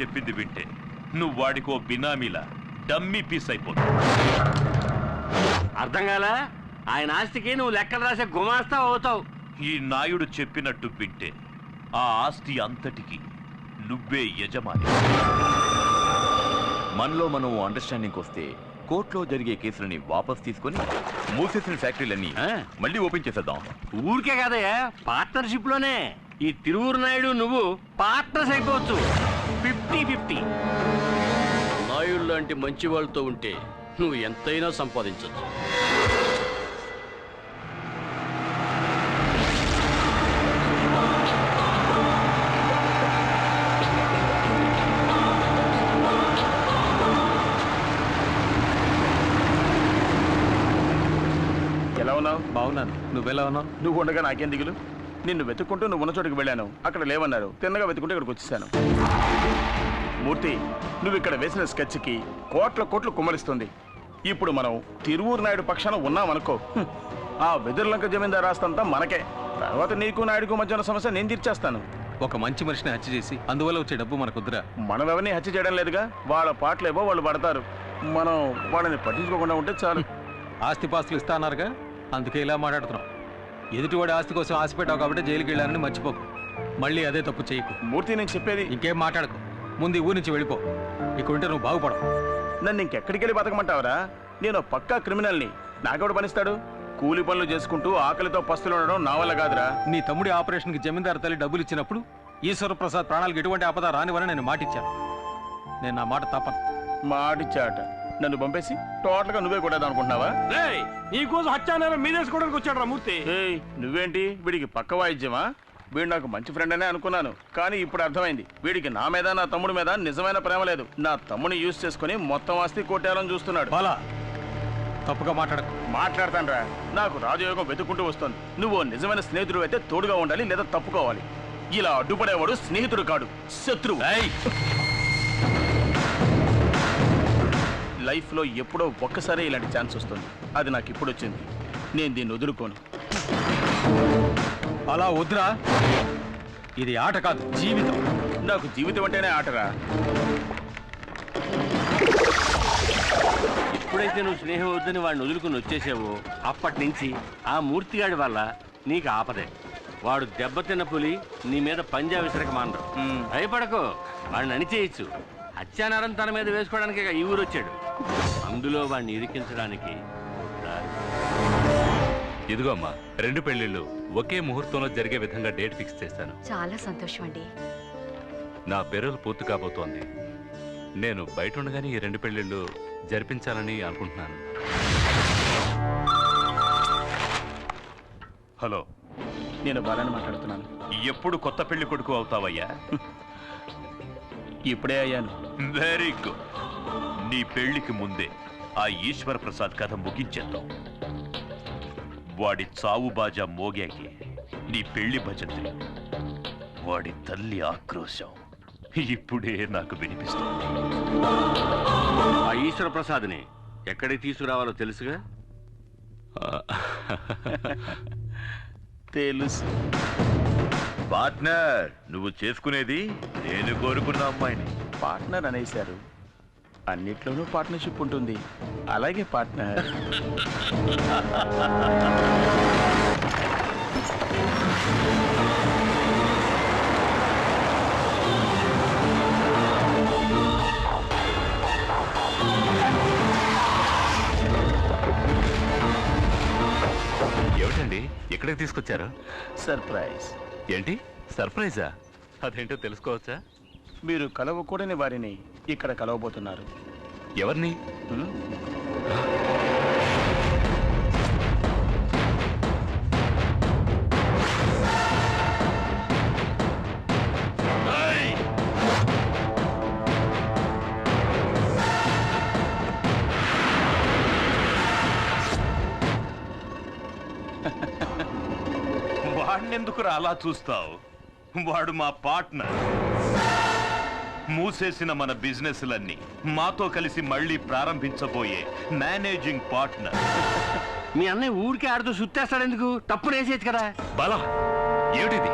చెప్పింది వింటే నువ్వు వాడికో బినామీలా డమ్మీ పీస్ అయిపోతావు. అర్థం కాలా? ఆయన ఆస్తికి నువ్వు లెక్కలు రాసే గుమాస్తా అవుతావు. ఈ నాయుడు చెప్పినట్టు వింటే ఆ ఆస్తి అంతటికి నువ్వే యజమాని. మనలో మనం అండర్స్టాండింగ్ వస్తే కోర్టులో జరిగే కేసులని వాపస్ తీసుకొని మూసేసిన ఫ్యాక్టరీలన్నీ? మళ్ళీ ఓపెన్ చేసేద్దాం. ఊరికే కదయ్యా పార్ట్నర్షిప్లోనే ఈ తిరువురు నాయుడు నువ్వు పార్ట్నర్స్ అయిపోవచ్చు. Fifty fifty. నాయుడు లాంటి మంచి వాళ్ళతో ఉంటే నువ్వు ఎంతైనా సంపాదించవచ్చు ఎలా ఉన్నావు? బాగున్నాను. నువ్వెలా ఉన్నావు? నువ్వు ఉండగా నాకేం దిగులు? నిన్ను వెతుక్కుంటూ నువ్వు ఉన్న చోటుకి వెళ్ళాను. అక్కడ లేవన్నారు. తిన్నగా వెతుకుంటూ ఇక్కడికి వచ్చేసాను. మూర్తి నువ్వు ఇక్కడ వేసిన స్కెచ్కి కోట్ల కోట్లు కుమ్మరిస్తుంది. ఇప్పుడు మనం తిరువూరు నాయుడు పక్షాన ఉన్నామనుకో. ఆ వెదురులంక జమీందార్ రాస్తంతా మనకే. తర్వాత నీకు నాయుడుకు మధ్య ఉన్న సమస్య నేను తీర్చేస్తాను. ఒక మంచి మనిషిని హత్య చేసి అందువల్ల వచ్చే డబ్బు మనకొద్దురా. మనం ఎవరిని హత్య చేయడం లేదుగా? వాళ్ళ పాటలేవో వాళ్ళు పడతారు. మనం వాళ్ళని పట్టించుకోకుండా ఉంటే చాలు. ఆస్తి పాస్తులు ఇస్తా అన్నారుగా? అందుకే ఇలా మాట్లాడుతున్నాం. ఎదుటివాడి ఆస్తి కోసం ఆశ పెట్టావు కాబట్టి జైలుకి వెళ్ళానని మర్చిపోకు. మళ్ళీ అదే తప్పు చేయకు. మూర్తి నేను చెప్పేది ఇంకేం మాట్లాడకు. ముందు ఈ ఊరి నుంచి వెళ్ళిపో. ఇక్కడ ఉంటే నువ్వు బాగుపడవు. నన్ను ఇంకెక్కడికి వెళ్ళి బతకమంటావరా? నేను పక్కా క్రిమినల్ని. నాకెవడు పనిస్తాడు? కూలి పనులు చేసుకుంటూ ఆకలితో పస్తులు ఉండడం నా వల్ల కాదురా. నీ తమ్ముడి ఆపరేషన్కి జమీందారు తల్లి డబ్బులు ఇచ్చినప్పుడు ఈశ్వర ప్రసాద్ ప్రాణాలకు ఎటువంటి ఆపద రానివని నేను మాటిచ్చాను. నేను నా మాట తప్పను. మాటిచ్చాట. నన్ను పంపేసి టోటల్గా నువ్వే కొట్టేద్దాం అనుకుంటున్నావా నీకోసం హత్యానేరం మీదేసుకోవడానికి వచ్చాడు రా మూర్తి. ఏయ్ నువ్వేంటి? వీడికి పక్క వాయిద్యమా? వీడు నాకు మంచి ఫ్రెండ్ అనే అనుకున్నాను కానీ ఇప్పుడు అర్థమైంది. వీడికి నా మీద నా తమ్ముడి మీద నిజమైన ప్రేమ లేదు. నా తమ్ముని యూజ్ చేసుకుని మొత్తం ఆస్తి కొట్టేయాలని చూస్తున్నాడు. బాలా తప్పుగా మాట్లాడకు. మాట్లాడతానురా. నాకు రాజయోగం వెతుక్కుంటూ వస్తుంది. నువ్వు నిజమైన స్నేహితుడు అయితే తోడుగా ఉండాలి లేదా తప్పుకోవాలి. ఇలా అడ్డుపడేవాడు స్నేహితుడు కాడు శత్రువు. లైఫ్లో ఎప్పుడో ఒక్కసారి ఇలాంటి ఛాన్స్ వస్తుంది. అది నాకు ఇప్పుడు వచ్చింది. నేను దీన్ని వదులుకోను. అలా వద్దురా. ఇది ఆట కాదు జీవితం. నాకు జీవితం అంటేనే ఆటరా? ఎప్పుడైతే నువ్వు స్నేహం వద్దని వాడిని వదులుకుని వచ్చేసావో అప్పటి నుంచి ఆ మూర్తిగాడి వల్ల నీకు ఆపదే. వాడు దెబ్బతిన్న పులి నీ మీద పంజా విసరక మానరు. భయపడకు. వాడిని అణిచేయచ్చు. హత్యానారం తన మీద వేసుకోవడానికి ఈ ఊరు వచ్చాడు అందులో వాడిని ఇరికించడానికి. ఇదిగో అమ్మా రెండు పెళ్ళిళ్ళు ఒకే ముహూర్తంలో జరిగే విధంగా డేట్ ఫిక్స్ చేశాను. చాలా సంతోషం అండి నా పెరలు పూర్తి కాబోతోంది. నేను బయట ఉండగానే ఈ రెండు పెళ్ళిళ్ళు జరిపించాలని అనుకుంటున్నాను. హలో. నేను బాలని మాట్లాడుతున్నాను. ఎప్పుడు కొత్త పెళ్ళి కొడుకు అవుతావయ్యా? ఇప్పుడే అయ్యాను. Very good. నీ పెళ్ళికి ముందే ఆ ఈశ్వర ప్రసాద్ కథ ముగించేద్దాం. వాడి చావు బాజా మోగాకి నీ పెళ్ళి భజంత్రి. వాడి తల్లి ఆక్రోశం ఇప్పుడే నాకు వినిపిస్తుంది. ఆ ఈశ్వర ప్రసాద్ని ఎక్కడికి తీసుకురావాలో తెలుసుగా? తెలుసు. పార్ట్నర్ నువ్వు చేసుకునేది నేను కోరుకున్న అమ్మాయిని. పార్ట్నర్ అనేశారు. అన్నిట్లోనూ పార్ట్నర్షిప్ ఉంటుంది. అలాగే పార్ట్నర్ ఏమిటండి? ఎక్కడికి తీసుకొచ్చారు? సర్ప్రైజ్ ఏంటి? సర్ప్రైజా అదేంటో తెలుసుకోవచ్చా? మీరు కలవకూడని వారిని ఇక్కడ కలవబోతున్నారు. ఎవరిని? వాడినెందుకురా అలా చూస్తావు? వాడు మా పార్ట్నర్. మూసేసిన మన బిజినెస్లన్నీ మాతో కలిసి మళ్ళీ ప్రారంభించబోయే మేనేజింగ్ పార్ట్నర్. మీ అన్నయ్య ఊరికే ఆడుతూ సుత్తేస్తాడు ఎందుకు? తప్పుడు వేసేయచ్చు కదా. బాలా ఏమిటిది?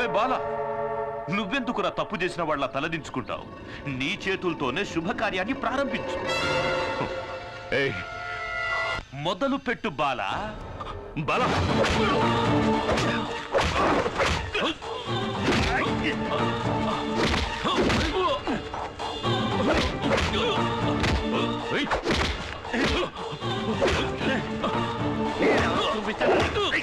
హే బాలా నువ్వెందుకురా తప్పు చేసిన వాళ్ళ తలదించుకుంటావు నీ చేతులతోనే శుభకార్యాన్ని ప్రారంభించు. మొదలు పెట్టు బాల. బల. చెప్పినట్టే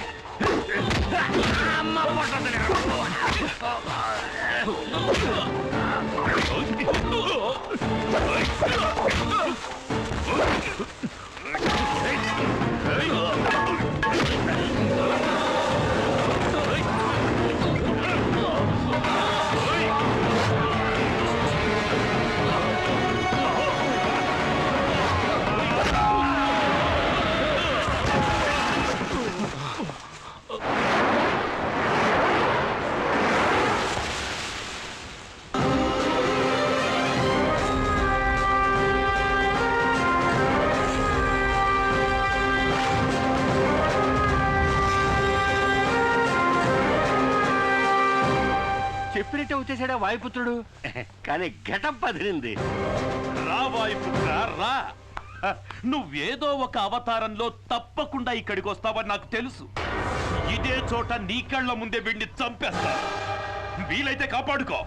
వచ్చేసాడా వాయుపుత్రుడు? కానీ ఘటం పదిలింది రా వాయుపుత్ర రా. నువ్వేదో ఒక అవతారంలో తప్పకుండా ఇక్కడికి వస్తావని నాకు తెలుసు. ఇదే చోట నీ కళ్ళ ముందే వీడిని చంపేస్తా. వీలైతే కాపాడుకో.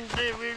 రానంటే వీళ్ళు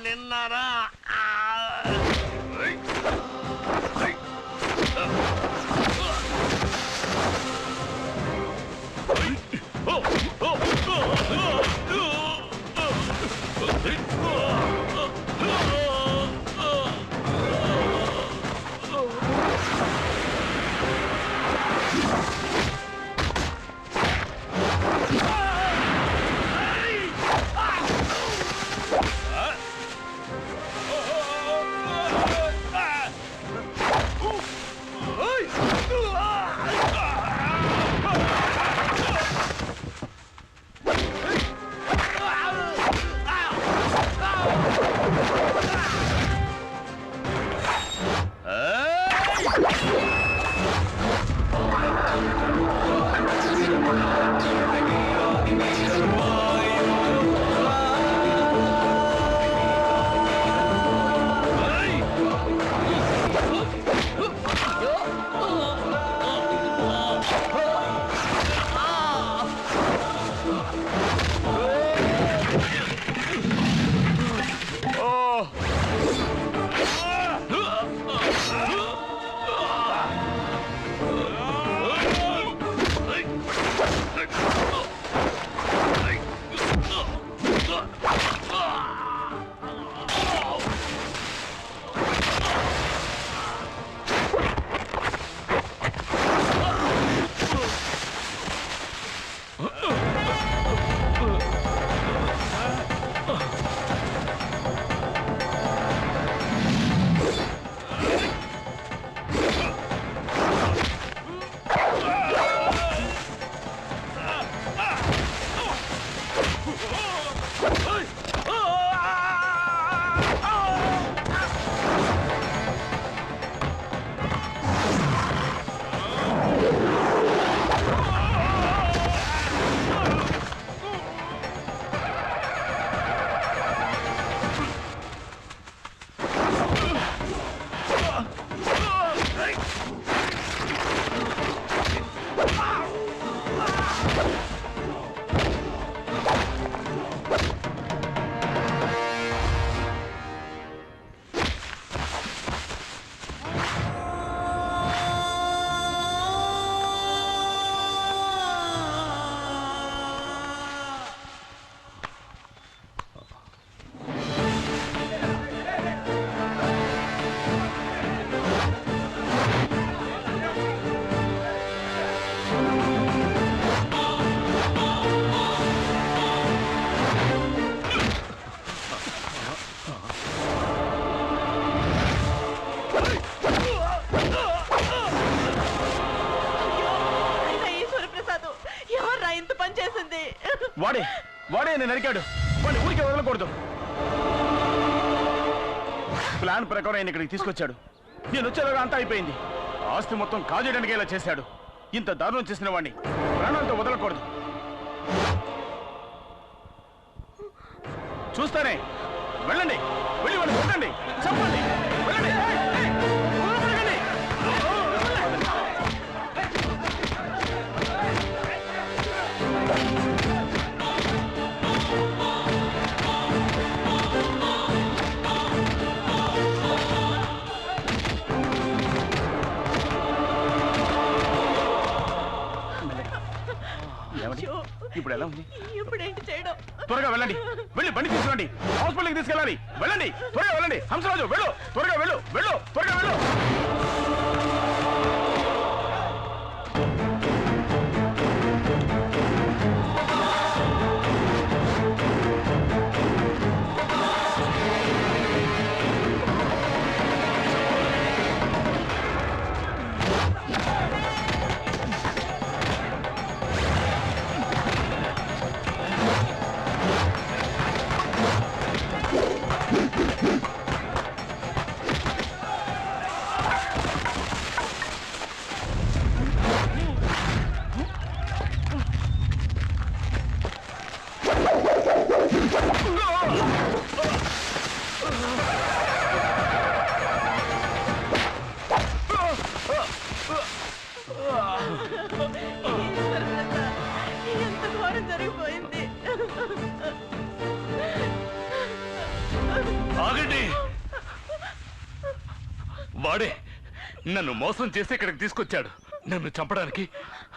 వాడే వాడే నేను నరికాడు. వాడిని ఊరికే వదలకూడదు. ప్లాన్ ప్రకారం ఆయన ఇక్కడికి తీసుకొచ్చాడు. నేను వచ్చేలాగా అంతా అయిపోయింది. ఆస్తి మొత్తం కాజేయడానికి ఇలా చేశాడు. ఇంత దారుణం చేసిన వాడిని ప్రాణాలతో వదలకూడదు. చూస్తానే. వెళ్ళండి. వెళ్ళి వాడిని కొట్టండి. చెప్పండి ఆగండి. వాడే నన్ను మోసం చేసి ఇక్కడికి తీసుకొచ్చాడు. నన్ను చంపడానికి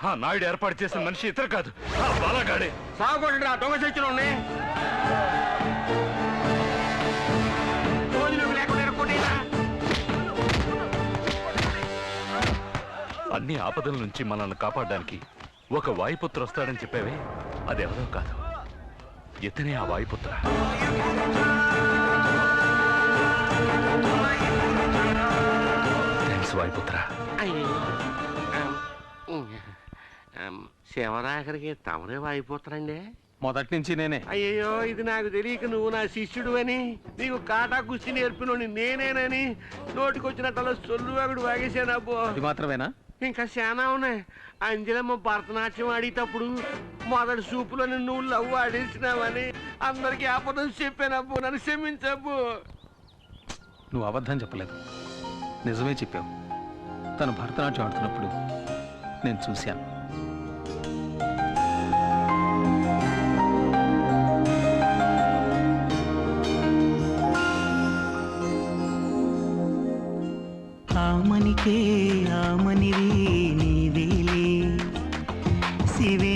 ఆ నాయుడు ఏర్పాటు చేసిన మనిషి ఇతర కాదు. ఆ బాలగాడే. సాగుకుంటున్నా దొంగ చచ్చిన? అన్ని ఆపదల నుంచి మనల్ని కాపాడడానికి ఒక వాయుపుత్ర వస్తాడని చెప్పావే? అదెవరో కాదు. ఇతనే ఆ వాయుపుత్ర అయ్యో. ఆమ్, శివరాఖరికి తమరే వాయిపోతారండి మొదటి నుంచి నేనే. అయ్యయ్యో ఇది నాకు తెలియక నువ్వు నా శిష్యుడు అని నీకు కాటా కుస్తీ నేర్పినోని నేనేనని నోటికొచ్చినట్టు సొల్లు అక్కడ వాగేశాను అబ్బో. ఇది మాత్రమేనా? ఇంకా చాలా ఉన్నాయి. అంజలమ్మ భరతనాట్యం ఆడేటప్పుడు మొదటి సూపులో నువ్వు లవ్ ఆడేసినావని అందరికి ఆపదం చెప్పానబ్బు నన్ను క్షమించబ్బు నువ్వు అబద్ధం చెప్పలేదు. నిజమే చెప్పావు. తను భరతనాట్యం ఆడుతున్నప్పుడు నేను చూశాను.